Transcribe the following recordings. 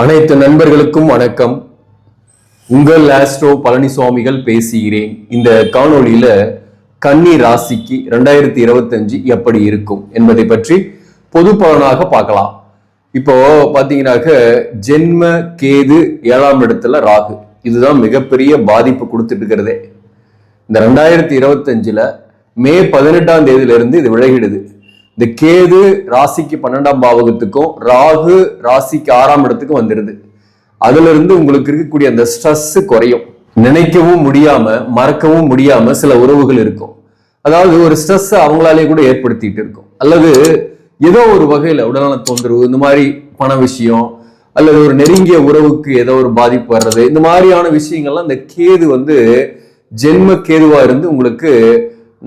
அனைத்து நண்பர்களுக்கும் வணக்கம். உங்கள் ஆஸ்ட்ரோ பழனிசுவாமிகள் பேசுகிறேன். இந்த காணொளியில கன்னி ராசிக்கு ரெண்டாயிரத்தி இருபத்தஞ்சு எப்படி இருக்கும் என்பதை பற்றி பொது பலனாக பார்க்கலாம். இப்போ பாத்தீங்கன்னாக்க ஜென்ம கேது ஏழாம் இடத்துல ராகு. இதுதான் மிகப்பெரிய பாதிப்பு கொடுத்துட்டு இருக்கிறதே. இந்த ரெண்டாயிரத்தி இருபத்தஞ்சுல மே பதினெட்டாம் தேதியிலிருந்து இது விலகிடுது. இந்த கேது ராசிக்கு பன்னெண்டாம் பாவகத்துக்கும் ராகு ராசிக்கு ஆறாம் இடத்துக்கும் வந்துடுது அதுல இருந்து உங்களுக்கு இருக்கக்கூடிய அந்த ஸ்ட்ரெஸ் குறையும். நினைக்கவும் முடியாம மறக்கவும் முடியாம சில உறவுகள் இருக்கும். அதாவது ஒரு ஸ்ட்ரெஸ் அவங்களாலே கூட ஏற்படுத்திட்டு இருக்கும். அல்லது ஏதோ ஒரு வகையில உடல்நல தொந்தரவு இந்த மாதிரி பண விஷயம் அல்லது ஒரு நெருங்கிய உறவுக்கு ஏதோ ஒரு பாதிப்பு வர்றது இந்த மாதிரியான விஷயங்கள்லாம் இந்த கேது வந்து ஜென்ம கேதுவா இருந்து உங்களுக்கு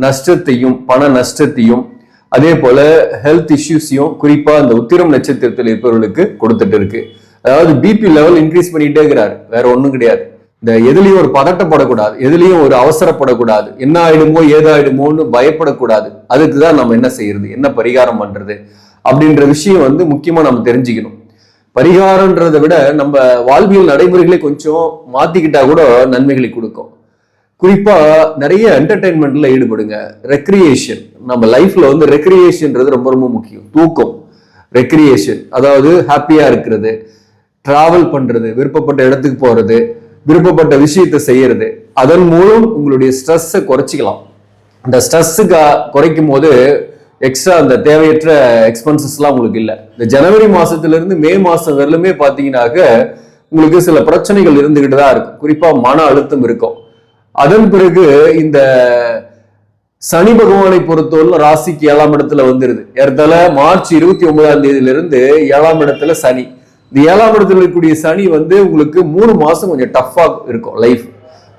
நஷ்டத்தையும் பண நஷ்டத்தையும் அதே போல ஹெல்த் இஷ்யூஸையும் குறிப்பா அந்த உத்திரம் நட்சத்திரத்தில் இருப்பவர்களுக்கு கொடுத்துட்டு இருக்கு. அதாவது பிபி லெவல் இன்க்ரீஸ் பண்ணிட்டே இருக்கிறார். வேற ஒண்ணும் கிடையாது. இந்த எதுலயும் ஒரு பதட்டப்படக்கூடாது. எதுலயும் ஒரு அவசரப்படக்கூடாது. என்ன ஆயிடுமோ ஏதாயிடுமோன்னு பயப்படக்கூடாது. அதுக்கு தான் நம்ம என்ன செய்யறது? என்ன பரிகாரம் பண்றது? அப்படின்ற விஷயம் வந்து முக்கியமா நம்ம தெரிஞ்சுக்கணும். பரிகாரன்றதை விட நம்ம வாழ்வியல் நடைமுறைகளை கொஞ்சம் மாத்திக்கிட்டா கூட நன்மைகளை கொடுக்கும். குறிப்பாக நிறைய என்டர்டெயின்மெண்ட்டில் ஈடுபடுங்க. ரெக்ரியேஷன் நம்ம லைஃப்பில் வந்து ரெக்ரியேஷன்றது ரொம்ப ரொம்ப முக்கியம். தூக்கம். ரெக்ரியேஷன் அதாவது ஹாப்பியாக இருக்கிறது. ட்ராவல் பண்ணுறது விருப்பப்பட்ட இடத்துக்கு போகிறது விருப்பப்பட்ட விஷயத்தை செய்யறது. அதன் மூலம் உங்களுடைய ஸ்ட்ரெஸ்ஸை குறைச்சிக்கலாம். இந்த ஸ்ட்ரெஸ்ஸுக்கு குறைக்கும் போது எக்ஸ்ட்ரா அந்த தேவையற்ற எக்ஸ்பென்சஸ்லாம் உங்களுக்கு இல்லை. இந்த ஜனவரி மாதத்துலேருந்து மே மாசம் வரலுமே பார்த்தீங்கன்னாக்க உங்களுக்கு சில பிரச்சனைகள் இருந்துகிட்டு தான் இருக்கும். குறிப்பாக மன அழுத்தம் இருக்கும். அதன் பிறகு இந்த சனி பகவானை பொறுத்தவரை ராசிக்கு ஏழாம் இடத்துல வந்துருது. ஏறத்தால மார்ச் இருபத்தி ஒன்பதாம் தேதியில இருந்து ஏழாம் இடத்துல சனி. இந்த ஏழாம் இடத்துல இருக்கக்கூடிய சனி வந்து உங்களுக்கு மூணு மாசம் கொஞ்சம் டஃபா இருக்கும் லைஃப்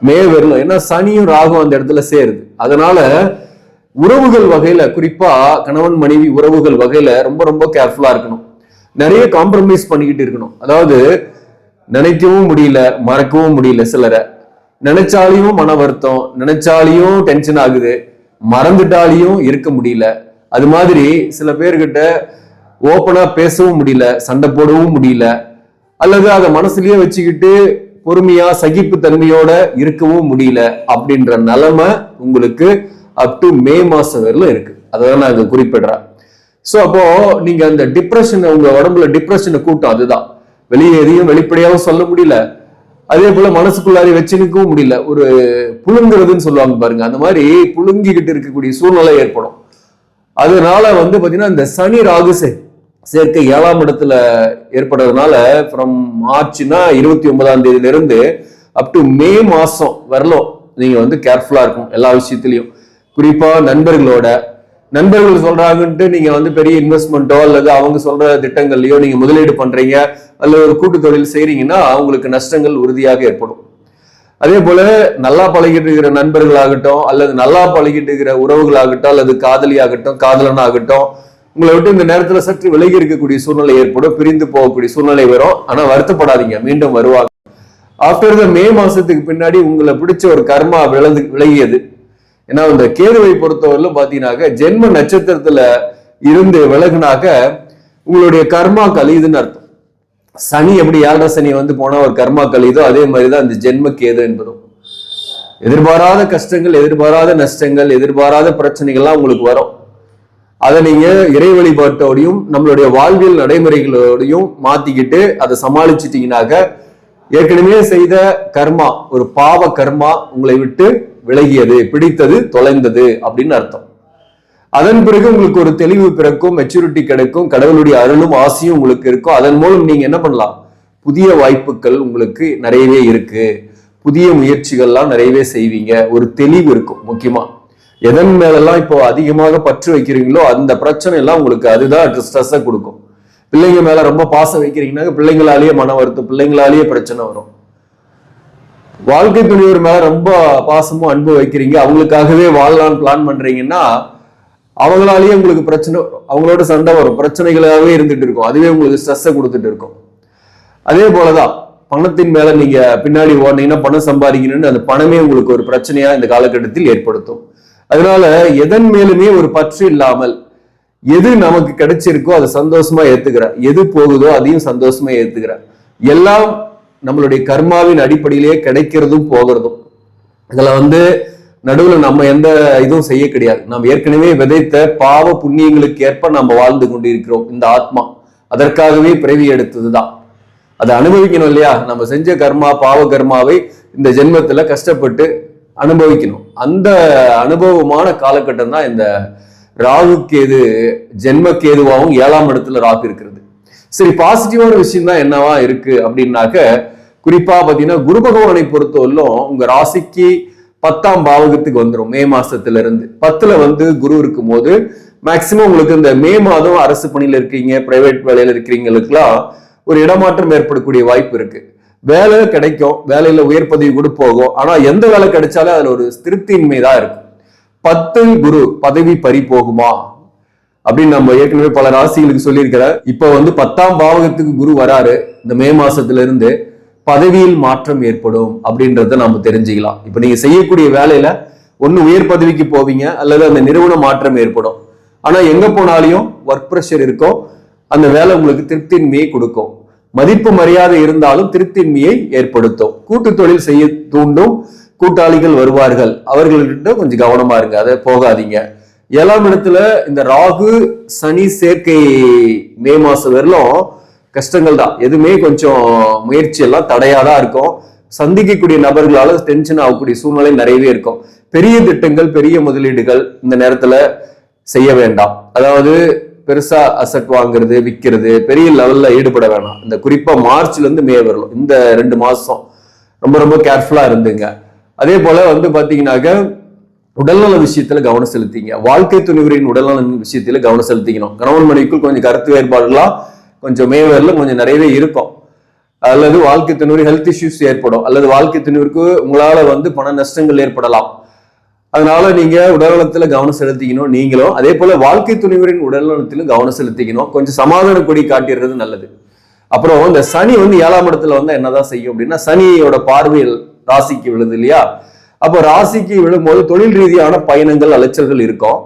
மே வரலும் ஏன்னா சனியும் ராகும் அந்த இடத்துல சேருது. அதனால உறவுகள் வகையில குறிப்பா கணவன் மனைவி உறவுகள் வகையில ரொம்ப ரொம்ப கேர்ஃபுல்லா இருக்கணும். நிறைய காம்ப்ரமைஸ் பண்ணிக்கிட்டு இருக்கணும். அதாவது நினைக்கவும் முடியல மறக்கவும் முடியல சிலரை. நினைச்சாலையும் மன வருத்தம் நினைச்சாலையும் டென்ஷன் ஆகுது. மறந்துட்டாலையும் இருக்க முடியல. அது மாதிரி சில பேர்கிட்ட ஓப்பனா பேசவும் முடியல சண்டை போடவும் முடியல. அல்லது அதை மனசுலயே வச்சுக்கிட்டு பொறுமையா சகிப்பு தன்மையோட இருக்கவும் முடியல அப்படின்ற நிலைமை உங்களுக்கு அப் டு மே மாசம் வரையிலும் இருக்கு. அதான் நான் இங்க குறிப்பிடுறேன். ஸோ அப்போ நீங்க அந்த டிப்ரெஷன் உங்க உடம்புல டிப்ரெஷனை கூட்டம் அதுதான். வெளியே எதையும் வெளிப்படையாகவும் சொல்ல முடியல. அதே போல மனசுக்குள்ளாரி வச்சுனுக்கவும் முடியல. ஒரு புழுங்குறதுன்னு சொல்லுவாங்க பாருங்க. அந்த மாதிரி புழுங்கிக்கிட்டு இருக்கக்கூடிய சூழ்நிலை ஏற்படும். அதனால வந்து பாத்தீங்கன்னா இந்த சனி ராகு சேர்க்கை ஏழாம் இடத்துல ஏற்படுறதுனால ஃப்ரம் மார்ச்னா இருபத்தி ஒன்பதாம் தேதியில இருந்து அப் டு மே மாசம் வரலும் நீங்க வந்து கேர்ஃபுல்லா இருக்கும் எல்லா விஷயத்திலையும். குறிப்பா நண்பர்களோட நண்பர்கள் சொல்றாங்கன்ட்டு நீங்க வந்து பெரிய இன்வெஸ்ட்மெண்ட்டோ அல்லது அவங்க சொல்ற திட்டங்கள்லயோ நீங்க முதலீடு பண்றீங்க அல்லது ஒரு கூட்டு தொழில் செய்றீங்கன்னா அவங்களுக்கு நஷ்டங்கள் உறுதியாக ஏற்படும். அதே போல நல்லா பழகிட்டு இருக்கிற நண்பர்களாகட்டும் அல்லது நல்லா பழகிட்டு இருக்கிற உறவுகளாகட்டும் அல்லது காதலியாகட்டும் காதலனாகட்டும் உங்களை விட்டு இந்த நேரத்துல சற்று விலகி இருக்கக்கூடிய சூழ்நிலை ஏற்படும் பிரிந்து போகக்கூடிய சூழ்நிலை வரும். ஆனா வருத்தப்படாதீங்க மீண்டும் வருவாங்க. ஆஃப்டர் த மே மாசத்துக்கு பின்னாடி உங்களை பிடிச்ச ஒரு கர்மா விளந்து விலகியது. ஏன்னா இந்த கேதுவை பொறுத்தவரையிலும் பார்த்தீங்கன்னாக்க ஜென்ம நட்சத்திரத்துல இருந்து விலகுனாக்க உங்களுடைய கர்மா கழியுதுன்னு அர்த்தம். சனி எப்படி ஏழரை சனி வந்து போனா ஒரு கர்மா கழியுதோ அதே மாதிரிதான் இந்த ஜென்ம கேது என்பதும். எதிர்பாராத கஷ்டங்கள் எதிர்பாராத நஷ்டங்கள் எதிர்பாராத பிரச்சனைகள்லாம் உங்களுக்கு வரும். அதை நீங்க இறை வழிபாட்டோடையும் நம்மளுடைய வாழ்வியல் நடைமுறைகளோடையும் மாத்திக்கிட்டு அதை சமாளிச்சிட்டீங்கன்னாக்க ஏற்கனவே செய்த கர்மா ஒரு பாவ கர்மா உங்களை விட்டு விலகியது பிடித்தது தொலைந்தது அப்படின்னு அர்த்தம். அதன் பிறகு உங்களுக்கு ஒரு தெளிவு பிறக்கும் மெச்சூரிட்டி கிடைக்கும் கடவுளுடைய அருளும் ஆசையும் உங்களுக்கு இருக்கும். அதன் மூலம் நீங்க என்ன பண்ணலாம்? புதிய வாய்ப்புகள் உங்களுக்கு நிறையவே இருக்கு. புதிய முயற்சிகள்லாம் நிறையவே செய்வீங்க. ஒரு தெளிவு இருக்கும் முக்கியமா. எதன் மேலெல்லாம் இப்போ அதிகமாக பற்று வைக்கிறீங்களோ அந்த பிரச்சனை எல்லாம் உங்களுக்கு அதுதான் ஸ்ட்ரெஸ்ஸை கொடுக்கும். பிள்ளைங்க மேல ரொம்ப பாசம் வைக்கிறீங்கன்னா பிள்ளைங்களாலேயே மன வருத்தம் பிள்ளைங்களாலேயே பிரச்சனை வரும். வாழ்க்கை துணிவர் மேல ரொம்ப பாசமும் அன்பு வைக்கிறீங்க. அவங்களுக்காகவே வாழலாம்னு பிளான் பண்றீங்கன்னா அவங்களாலேயே உங்களுக்கு பிரச்சனை அவங்களோட சண்டை வரும். பிரச்சனைகளாகவே இருந்துட்டு இருக்கும். அதுவே உங்களுக்கு ஸ்ட்ரெஸ்ஸை கொடுத்துட்டு இருக்கும். அதே போலதான் பணத்தின் மேல நீங்க பின்னாடி ஓடினீங்கன்னா பணம் சம்பாதிக்கணும்னு அந்த பணமே உங்களுக்கு ஒரு பிரச்சனையா இந்த காலகட்டத்தில் ஏற்படுத்தும். அதனால எதன் மேலுமே ஒரு பற்று இல்லாமல் எது நமக்கு கிடைச்சிருக்கோ அதை சந்தோஷமா ஏத்துக்கிற எது போகுதோ அதையும் சந்தோஷமா ஏத்துக்கிற. எல்லாம் நம்மளுடைய கர்மாவின் அடிப்படையிலேயே கிடைக்கிறதும் போகிறதும். இதுல வந்து நடுவில் நம்ம எந்த இதுவும் செய்ய கிடையாது. நாம் ஏற்கனவே விதைத்த பாவ புண்ணியங்களுக்கு ஏற்ப நம்ம வாழ்ந்து கொண்டிருக்கிறோம் இந்த ஆத்மா. அதற்காகவே பிறவி எடுத்ததுதான். அதை அனுபவிக்கணும் இல்லையா? நம்ம செஞ்ச கர்மா பாவ கர்மாவை இந்த ஜென்மத்துல கஷ்டப்பட்டு அனுபவிக்கணும். அந்த அனுபவமான காலகட்டம் தான் இந்த ராகு கேது ஜென்ம கேதுவாகவும் ஏழாம் இடத்துல ராகு இருக்கிறது சரி பாசிட்டிவான விஷயம் தான் என்னவா இருக்கு அப்படின்னாக்க குறிப்பா பாத்தீங்கன்னா குரு பகவானை பொறுத்தவரையிலும் உங்க ராசிக்கு பத்தாம் பாவகத்துக்கு வந்துடும் மே மாசத்துல இருந்து பத்துல வந்து குரு இருக்கும் போது மேக்சிமம் உங்களுக்கு இந்த மே மாதம் அரசு பணியில இருக்கீங்க பிரைவேட் வேலையில இருக்கிறீங்களுக்குலாம் ஒரு இடமாற்றம் ஏற்படக்கூடிய வாய்ப்பு இருக்கு. வேலை கிடைக்கும் வேலையில உயர் பதவி கூட போகும் ஆனா எந்த வேலை கிடைச்சாலும் அதுல ஒரு திருப்தியின்மை தான் இருக்கும். பத்தில் குரு பதவி பறி போகுமா? அப்படின்னு நம்ம ஏற்கனவே பல ராசிகளுக்கு சொல்லியிருக்கிற இப்ப வந்து பத்தாம் பாவகத்துக்கு குரு வராரு இந்த மே மாசத்துல இருந்து பதவியில் மாற்றம் ஏற்படும் அப்படின்றத நம்ம தெரிஞ்சுக்கலாம். இப்ப நீங்க செய்யக்கூடிய வேலையில ஒன்று உயர் பதவிக்கு போவீங்க அல்லது அந்த நிறுவன மாற்றம் ஏற்படும். ஆனா எங்க போனாலையும் ஒர்க் ப்ரெஷர் இருக்கும் அந்த வேலை உங்களுக்கு திருப்தின்மையை கொடுக்கும். மதிப்பு மரியாதை இருந்தாலும் திருப்தின்மையை ஏற்படுத்தும். கூட்டு தொழில் செய்ய தூண்டும் கூட்டாளிகள் வருவார்கள். அவர்கள்ட்ட கொஞ்சம் கவனமா இருங்க அதை போகாதீங்க. ஏழாம் இடத்துல இந்த ராகு சனி சேர்க்கை மே மாசம் வரலும் கஷ்டங்கள் தான். எதுவுமே கொஞ்சம் முயற்சி எல்லாம் தடையாதான் இருக்கும். சந்திக்கக்கூடிய நபர்களால டென்ஷன் ஆகக்கூடிய சூழ்நிலை நிறையவே இருக்கும். பெரிய திட்டங்கள் பெரிய முதலீடுகள் இந்த நேரத்துல செய்ய வேண்டாம். அதாவது பெருசா அசட் வாங்குறது விற்கிறது பெரிய லெவல்ல ஈடுபட வேணாம். இந்த குறிப்பா மார்ச்ல இருந்து மே வரலாம். இந்த ரெண்டு மாசம் ரொம்ப ரொம்ப கேர்ஃபுல்லா இருந்துங்க. அதே போல வந்து பாத்தீங்கன்னாக்க உடல்நல விஷயத்துல கவனம் செலுத்திங்க. வாழ்க்கை துணிவரின் உடல்நல விஷயத்துல கவனம் செலுத்திக்கணும். கணவன் மனைவிக்குள் கொஞ்சம் கருத்து வேறுபாடுலாம் கொஞ்சம் மேவரில் கொஞ்சம் நிறையவே இருக்கும். அல்லது வாழ்க்கை துணிவரி ஹெல்த் இஷ்யூஸ் ஏற்படும். அல்லது வாழ்க்கை துணிவருக்கு உங்களால வந்து பண நஷ்டங்கள் ஏற்படலாம். அதனால நீங்க உடல்நலத்துல கவனம் செலுத்திக்கணும். நீங்களும் அதே போல வாழ்க்கை துணிவரின் உடல்நலத்திலும் கவனம் செலுத்திக்கணும். கொஞ்சம் சமாதான கொடி காட்டிடுறது நல்லது. அப்புறம் இந்த சனி வந்து ஏழாம் இடத்துல வந்து என்னதான் செய்யும் அப்படின்னா சனியோட பார்வையில் ராசிக்கு விழுது இல்லையா? அப்போ ராசிக்கு விழும்போது தொழில் ரீதியான பயணங்கள் அலைச்சல்கள் இருக்கும்.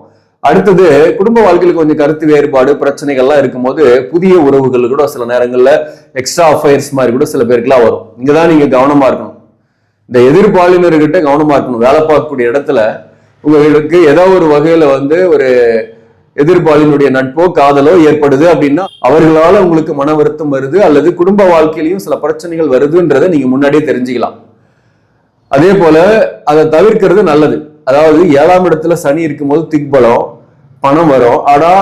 அடுத்தது குடும்ப வாழ்க்கையில் கொஞ்சம் கருத்து வேறுபாடு பிரச்சனைகள்லாம் இருக்கும்போது புதிய உறவுகள் கூட சில நேரங்களில் எக்ஸ்ட்ரா அஃபயர்ஸ் மாதிரி கூட சில பேருக்குலாம் வரும். இங்கே தான் நீங்கள் கவனமாக இருக்கணும். இந்த எதிர்பாலினர்கிட்ட கவனமாக இருக்கணும். வேலை பார்க்கக்கூடிய இடத்துல உங்களுக்கு ஏதோ ஒரு வகையில் வந்து ஒரு எதிர்பாலினுடைய நட்போ காதலோ ஏற்படுது அப்படின்னா அவர்களால் உங்களுக்கு மன வருத்தம் வருது அல்லது குடும்ப வாழ்க்கையிலையும் சில பிரச்சனைகள் வருதுன்றதை நீங்கள் முன்னாடியே தெரிஞ்சுக்கலாம். அதே போல அதை தவிர்க்கிறது நல்லது. அதாவது ஏழாம் இடத்துல சனி இருக்கும்போது திக்பலம் பணம் வரும். ஆனா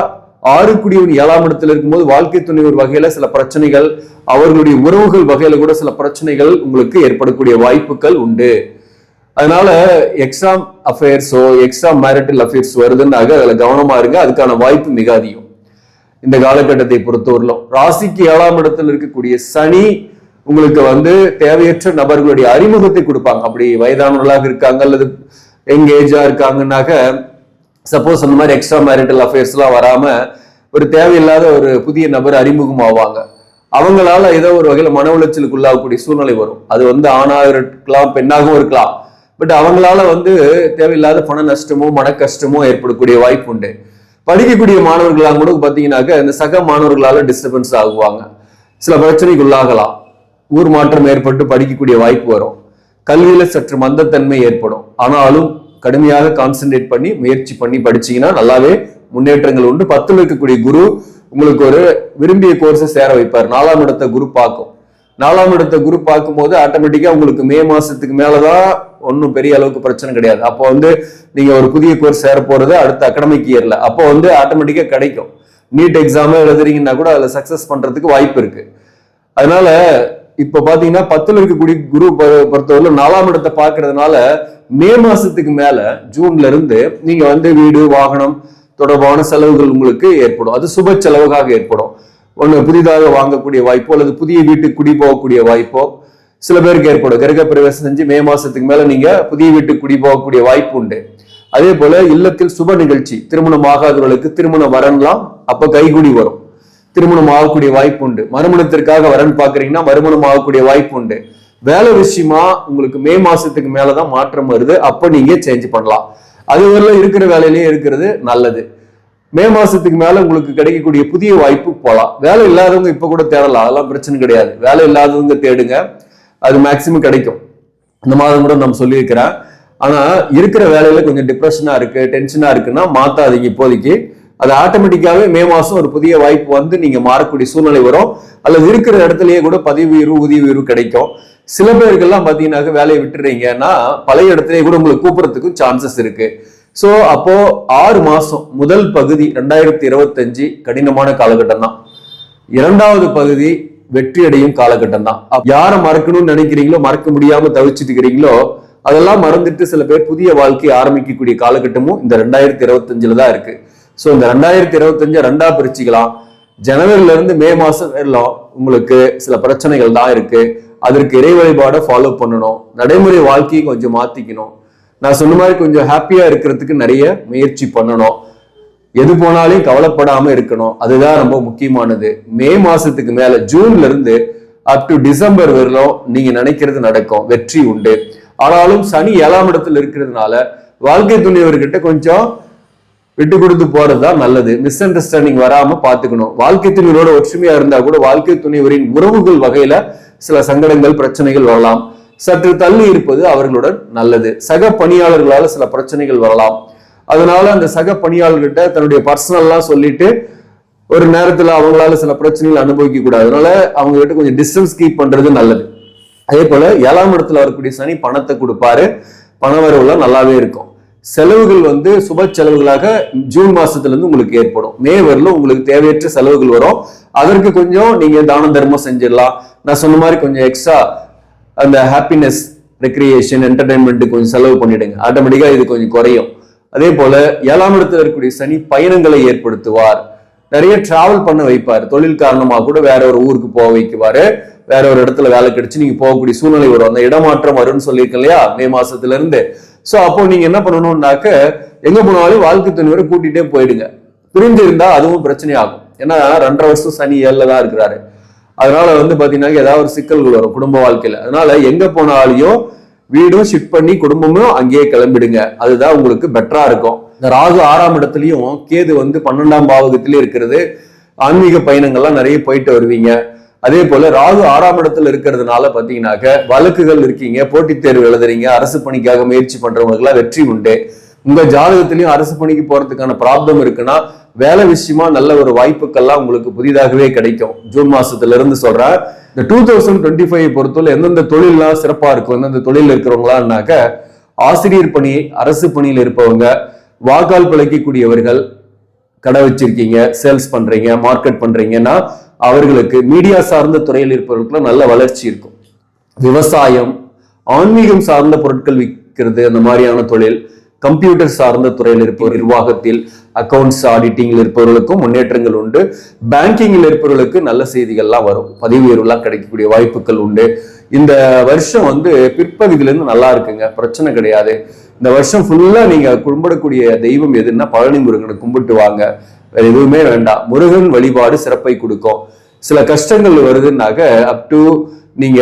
ஆறு குடியவன் ஏழாம் இடத்துல இருக்கும்போது வாழ்க்கை துணைவர் வகையில சில பிரச்சனைகள் அவர்களுடைய உறவுகள் வகையில கூட சில பிரச்சனைகள் உங்களுக்கு ஏற்படக்கூடிய வாய்ப்புகள் உண்டு. அதனால எக்ஸ்ட்ரா அஃபேர்ஸோ எக்ஸ்ட்ரா மேரிட்டல் அஃபேர்ஸ் வருதுன்னாக அதுல கவனமா இருங்க. அதுக்கான வாய்ப்பு மிக அதிகம். இந்த காலகட்டத்தை பொறுத்தவரையிலும். ராசிக்கு ஏழாம் இடத்துல இருக்கக்கூடிய சனி உங்களுக்கு வந்து தேவையற்ற நபர்களுடைய அறிமுகத்தை கொடுப்பாங்க. அப்படி வயதானவர்களாக இருக்காங்க அல்லது யங் ஏஜா இருக்காங்கன்னாக்க சப்போஸ் அந்த மாதிரி எக்ஸ்ட்ரா மேரிட்டல் அஃபேர்ஸ் எல்லாம் வராம ஒரு தேவையில்லாத ஒரு புதிய நபர் அறிமுகம் ஆவாங்க. அவங்களால ஏதோ ஒரு வகையில மன உளைச்சலுக்கு உள்ளாகக்கூடிய சூழ்நிலை வரும். அது வந்து ஆணாக இருக்கலாம் பெண்ணாகவும் இருக்கலாம். பட் அவங்களால வந்து தேவையில்லாத பண நஷ்டமோ மன கஷ்டமோ ஏற்படக்கூடிய வாய்ப்பு உண்டு. படிக்கக்கூடிய மாணவர்களாக கூட பாத்தீங்கன்னாக்க இந்த சக மாணவர்களால டிஸ்டர்பன்ஸ் ஆகுவாங்க. சில பிரச்சனைக்கு உள்ளாகலாம் ஊர் மாற்றம் ஏற்பட்டு படிக்கக்கூடிய வாய்ப்பு வரும். கல்வியில சற்று மந்தத்தன்மை ஏற்படும். ஆனாலும் கடுமையாக கான்சென்ட்ரேட் பண்ணி முயற்சி பண்ணி படிச்சீங்கன்னா நல்லாவே முன்னேற்றங்கள் உண்டு. பத்துல இருக்கக்கூடிய குரு உங்களுக்கு ஒரு விரும்பிய கோர்ஸை சேர வைப்பார். நாலாம் இடத்த குரு பார்க்கும். நாலாம் இடத்த குரு பார்க்கும்போது ஆட்டோமேட்டிக்கா உங்களுக்கு மே மாசத்துக்கு மேலதான் ஒன்றும் பெரிய அளவுக்கு பிரச்சனை கிடையாது. அப்போ வந்து நீங்க ஒரு புதிய கோர்ஸ் சேர போறது அடுத்த அகடமிக் இயர்ல அப்போ வந்து ஆட்டோமேட்டிக்கா கிடைக்கும். நீட் எக்ஸாமே எழுதுறீங்கன்னா கூட அதுல சக்சஸ் பண்றதுக்கு வாய்ப்பு இருக்கு. அதனால இப்ப பாத்தீங்கன்னா பத்துல இருக்கக்கூடிய குரு பொறுத்தவரை நாலாம் இடத்தை பார்க்கறதுனால மே மாசத்துக்கு மேல ஜூன்ல இருந்து நீங்க வந்து வீடு வாகனம் தொடர்பான செலவுகள் உங்களுக்கு ஏற்படும். அது சுப செலவுகாக ஏற்படும். ஒன்று புதிதாக வாங்கக்கூடிய வாய்ப்போ அல்லது புதிய வீட்டுக்கு குடி போகக்கூடிய வாய்ப்போ சில பேருக்கு ஏற்படும். கிரக பிரவேசம் செஞ்சு மே மாசத்துக்கு மேல நீங்க புதிய வீட்டுக்கு குடி போகக்கூடிய வாய்ப்பு உண்டு. அதே போல இல்லத்தில் சுப நிகழ்ச்சி திருமணம் ஆகாதவர்களுக்கு திருமண வரன்லாம் அப்ப கைகுடி வரும். திருமணம் ஆகக்கூடிய வாய்ப்பு உண்டு மறுமணத்திற்காக வரன் பாக்குறீங்கன்னா மறுமணம் ஆகக்கூடிய வாய்ப்பு உண்டு வேலை விஷயமா உங்களுக்கு மே மாசத்துக்கு மேலதான் மாற்றம் வருது. அப்ப நீங்க சேஞ்ச் பண்ணலாம். அது வரல இருக்கிற வேலையிலேயே இருக்கிறது நல்லது. மே மாசத்துக்கு மேல உங்களுக்கு கிடைக்கக்கூடிய புதிய வாய்ப்பு போகலாம் வேலை இல்லாதவங்க இப்ப கூட தேடலாம். அதெல்லாம் பிரச்சனை கிடையாது. வேலை இல்லாதவங்க தேடுங்க. அது மேக்சிமம் கிடைக்கும். இந்த மாதம் கூட நம்ம சொல்லியிருக்கிறேன். ஆனா இருக்கிற வேலையில கொஞ்சம் டிப்ரெஷனா இருக்கு டென்ஷனா இருக்குன்னா மாத்தாதீங்க இப்போதைக்கு. அது ஆட்டோமேட்டிக்காவே மே மாசம் ஒரு புதிய வாய்ப்பு வந்து நீங்க மாறக்கூடிய சூழ்நிலை வரும். அல்லது இருக்கிற இடத்துலயே கூட பதவி உயர்வு ஊதிய உயர்வு கிடைக்கும். சில பேருக்கெல்லாம் பாத்தீங்கன்னாக்க வேலையை விட்டுறீங்கன்னா பழைய இடத்துலயே கூட உங்களுக்கு கூப்பிடறதுக்கு சான்சஸ் இருக்கு. சோ அப்போ ஆறு மாசம் முதல் பகுதி ரெண்டாயிரத்தி இருபத்தஞ்சு கடினமான காலகட்டம் தான். இரண்டாவது பகுதி வெற்றி அடையும் காலகட்டம் தான். யாரை மறக்கணும்னு நினைக்கிறீங்களோ மறக்க முடியாம தவிச்சிட்டு இருக்கிறீங்களோ அதெல்லாம் மறந்துட்டு சில பேர் புதிய வாழ்க்கையை ஆரம்பிக்கக்கூடிய காலகட்டமும் இந்த ரெண்டாயிரத்தி இருபத்தஞ்சுல தான் இருக்கு. ஸோ இந்த ரெண்டாயிரத்தி இருபத்தஞ்சு ரெண்டா பிரிச்சுக்கலாம். ஜனவரில இருந்து மே மாசம் வரலாம் உங்களுக்கு சில பிரச்சனைகள் தான் இருக்கு. அதற்கு இறை வழிபாடை ஃபாலோ பண்ணணும். நடைமுறை வாழ்க்கையை கொஞ்சம் மாத்திக்கணும். நான் சொன்ன மாதிரி கொஞ்சம் ஹாப்பியா இருக்கிறதுக்கு நிறைய முயற்சி பண்ணணும். எது போனாலும் கவலைப்படாம இருக்கணும். அதுதான் ரொம்ப முக்கியமானது. மே மாசத்துக்கு மேல ஜூன்ல இருந்து அப் டு டிசம்பர் வரலும் நீங்க நினைக்கிறது நடக்கும். வெற்றி உண்டு. ஆனாலும் சனி ஏழாம் இடத்துல இருக்கிறதுனால வாழ்க்கை துணையவர்கிட்ட கொஞ்சம் விட்டு கொடுத்து போறதுதான் நல்லது. மிஸ் அண்டர்ஸ்டாண்டிங் வராம பாத்துக்கணும் வாழ்க்கை துணையோட ஒற்றுமையா இருந்தா கூட வாழ்க்கை துணைவரின் உறவுகள் வகையில சில சங்கடங்கள் பிரச்சனைகள் வரலாம். சற்று தள்ளி இருப்பது அவர்களுடன் நல்லது. சக பணியாளர்களால சில பிரச்சனைகள் வரலாம். அதனால அந்த சக பணியாளர்கிட்ட தன்னுடைய பர்சனல்லாம் சொல்லிட்டு ஒரு நேரத்துல அவங்களால சில பிரச்சனைகள் அனுபவிக்க கூடாது. அதனால அவங்க கிட்ட கொஞ்சம் டிஸ்டன்ஸ் கீப் பண்றது நல்லது. அதே போல ஏழாம் இடத்துல வரக்கூடிய சனி பணத்தை கொடுப்பாரு. பண வரவுலாம் நல்லாவே இருக்கும். செலவுகள் வந்து சுப செலவுகளாக ஜூன் மாசத்துல இருந்து உங்களுக்கு ஏற்படும். மே வரல உங்களுக்கு தேவையற்ற செலவுகள் வரும். அதற்கு கொஞ்சம் நீங்க தான தர்மம் செஞ்சிடலாம். நான் சொன்ன மாதிரி கொஞ்சம் எக்ஸ்ட்ரா அந்த ஹாப்பினஸ் ரெக்ரியேஷன் என்டர்டைன்மெண்ட் கொஞ்சம் செலவு பண்ணிடுங்க. ஆட்டோமேட்டிக்காக இது கொஞ்சம் குறையும். அதே போல ஏழாம் இடத்துல இருக்கக்கூடிய சனி பயணங்களை ஏற்படுத்துவார். நிறைய டிராவல் பண்ண வைப்பார். தொழில் காரணமாக கூட வேற ஒரு ஊருக்கு போக வைக்குவாரு. வேற ஒரு இடத்துல வேலை கிடைச்சு நீங்க போகக்கூடிய சூழ்நிலை வரும். அந்த இடமாற்றம் வரும்னு சொல்லியிருக்கேன் இல்லையா? மே மாசத்துல இருந்து ஸோ அப்போ நீங்க என்ன பண்ணணும்னாக்க எங்க போனாலும் வாழ்க்கை துணைவரை கூட்டிகிட்டே போயிடுங்க. பிரிஞ்சு இருந்தா அதுவும் பிரச்சனை ஆகும் ஏன்னா ரெண்டரை வருஷம் சனி ஏழில் தான் இருக்கிறாரு. அதனால வந்து பாத்தீங்கன்னா ஏதாவது ஒரு சிக்கல்கள் வரும் குடும்ப வாழ்க்கையில. அதனால எங்க போனாலையும் வீடும் ஷிஃப்ட் பண்ணி குடும்பமும் அங்கேயே கிளம்பிடுங்க. அதுதான் உங்களுக்கு பெட்டரா இருக்கும். இந்த ராகு ஆறாம் இடத்துலயும் கேது வந்து பன்னெண்டாம் பாவகத்திலயும் இருக்கிறது. ஆன்மீக பயணங்கள்லாம் நிறைய போயிட்டு வருவீங்க. அதே போல ராகு ஆறாம் இடத்துல இருக்கிறதுனால பாத்தீங்கன்னாக்க வழக்குகள் இருக்கீங்க போட்டித் தேர்வு எழுதுறீங்க அரசு பணிக்காக முயற்சி பண்றவங்களுக்குலாம் வெற்றி உண்டு. உங்க ஜாதகத்திலையும் அரசு பணிக்கு போறதுக்கான ப்ராப்ளம் இருக்குன்னா வேலை விஷயமா நல்ல ஒரு வாய்ப்புக்கெல்லாம் உங்களுக்கு புதிதாகவே கிடைக்கும். ஜூன் மாசத்துல இருந்து சொல்றேன். இந்த டூ தௌசண்ட் டுவெண்ட்டி ஃபைவ் பொறுத்தவரை எந்தெந்த தொழில்லாம் சிறப்பா இருக்கும் எந்தெந்த தொழில் இருக்கிறவங்களான்னாக்க ஆசிரியர் பணி அரசு பணியில் இருப்பவங்க வாக்கால் பிழைக்கக்கூடியவர்கள் கடை வச்சிருக்கீங்க சேல்ஸ் பண்றீங்க மார்க்கெட் பண்றீங்கன்னா அவர்களுக்கு மீடியா சார்ந்த துறையில் இருப்பவர்களுக்கு நல்ல வளர்ச்சி இருக்கும். விவசாயம் ஆன்மீகம் சார்ந்த பொருட்கள் விற்கிறது அந்த மாதிரியான தொழில் கம்ப்யூட்டர் சார்ந்த துறையில் இருப்பவர் நிர்வாகத்தில் அக்கவுண்ட்ஸ் ஆடிட்டிங்கில் இருப்பவர்களுக்கும் முன்னேற்றங்கள் உண்டு. பேங்கிங்கில் இருப்பவர்களுக்கு நல்ல செய்திகள்லாம் வரும். பதிவு உயர்வுலாம் கிடைக்கக்கூடிய வாய்ப்புகள் உண்டு. இந்த வருஷம் வந்து பிற்பகுதியிலேருந்து நல்லா இருக்குங்க. பிரச்சனை கிடையாது. இந்த வருஷம் ஃபுல்லா நீங்க கும்பிடக்கூடிய தெய்வம் எதுன்னா பழனி முருகனை கும்பிட்டு வாங்க. வேற எதுவுமே வேண்டாம். முருகன் வழிபாடு சிறப்பை கொடுக்கும். சில கஷ்டங்கள் வருதுன்னாக்க அப் டு நீங்க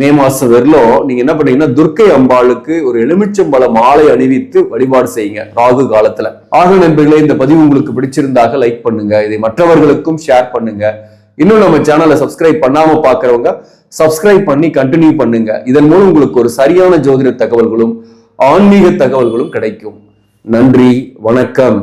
மே மாசம் வரலும் நீங்க என்ன பண்ணீங்கன்னா துர்க்கை அம்பாளுக்கு ஒரு எலுமிச்சம்பழ மாலை அணிவித்து வழிபாடு செய்யுங்க ராகு காலத்துல. ஆக நண்பர்களே இந்த பதிவு உங்களுக்கு பிடிச்சிருந்தாக லைக் பண்ணுங்க. இதை மற்றவர்களுக்கும் ஷேர் பண்ணுங்க. இன்னும் நம்ம சேனலை சப்ஸ்கிரைப் பண்ணாம பாக்குறவங்க சப்ஸ்கிரைப் பண்ணி கண்டினியூ பண்ணுங்க. இதன் மூலம் உங்களுக்கு ஒரு சரியான ஜோதிட தகவல்களும் ஆன்மீக தகவல்களும் கிடைக்கும். நன்றி வணக்கம்.